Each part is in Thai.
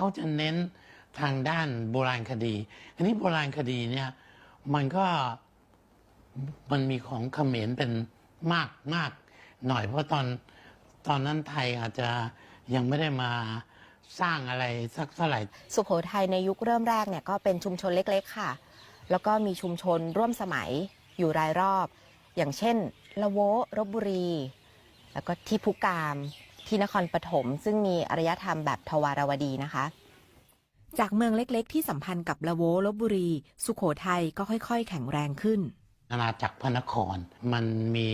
เขาจะเน้นทางด้านโบราณคดี อันนี้โบราณคดีเนี่ยมันก็มันมีของเขมรเป็นมากมากหน่อยเพราะตอนตอนนั้นไทยอาจจะยังไม่ได้มาสร้างอะไรสักเท่าไหร่ สุขโขทัยในยุคเริ่มแรกเนี่ยก็เป็นชุมชนเล็กๆค่ะ แล้วก็มีชุมชนร่วมสมัยอยู่รายรอบ อย่างเช่น ละโวรบบุรี แล้วก็ที่พุกาม ที่นครปฐมซึ่งมีอารยธรรมแบบทวารวดีนะคะ จากเมืองเล็กๆ ที่สัมพันธ์กับละโวลบบุรี สุขโขทัยก็ค่อยๆ แข็งแรงขึ้นอาณาจักรพระนคร มันมี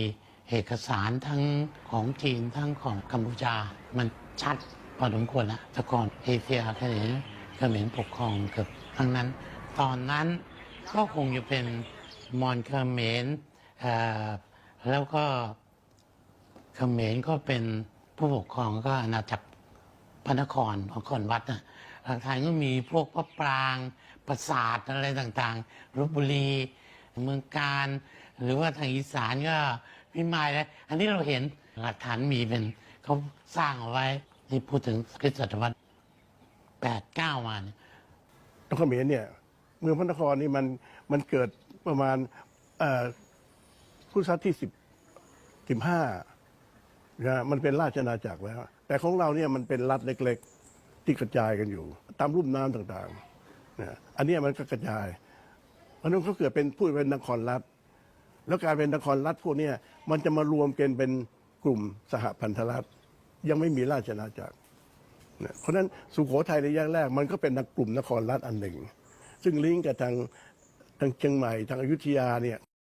เอกสารทั้งของจีนทั้งของกัมพูชา มันชัดพอสมควรแล้วแต่ก่อนเอเชียเขมรเขมรปกครองเกือบทั้งนั้น ตอนนั้นก็คงจะเป็นมอญเขมรเอ่อแล้วก็เขมรก็เป็น ผู้ปกครองก็อาณาจักรพระนครของครวัดนะหลักฐานก็มีพวกพระปรางปราสาทอะไรต่างๆลบบุรีเมืองการ หรือว่าทางอีสานก็พิมายแล้วอันนี้เราเห็นหลักฐานมีเป็นเขาสร้างเอาไว้ที่พูดถึงคริสตศตวรรษแปดเก้ามาเนี่ยนครเขมรเนี่ยเมืองพระนครนี่มันมันเกิดประมาณเอ่อพุทธศตวรรษที่สิบสิบห้า นะมันเป็นราชอาณาจักรแล้ว แต่ของเราเนี่ยมันเป็นรัฐเล็ก ๆ ที่กระจายกันอยู่ ตามรูปน้ำต่างๆนะอันนี้มันก็กระจายเพราะนั้นเขาเกิดเป็นพูดเป็นนครรัฐ แล้วการเป็นนครรัฐพวกนี้มันจะมารวมกันเป็นกลุ่มสหพันธรัฐ ยังไม่มีราชอาณาจักรนะเพราะฉะนั้นสุโขทัยในแยกแรก มันก็เป็นกลุ่มนครรัฐอันหนึ่ง ซึ่งลิงก์กับทางทางเชียงใหม่ทางอยุธยาเนี่ย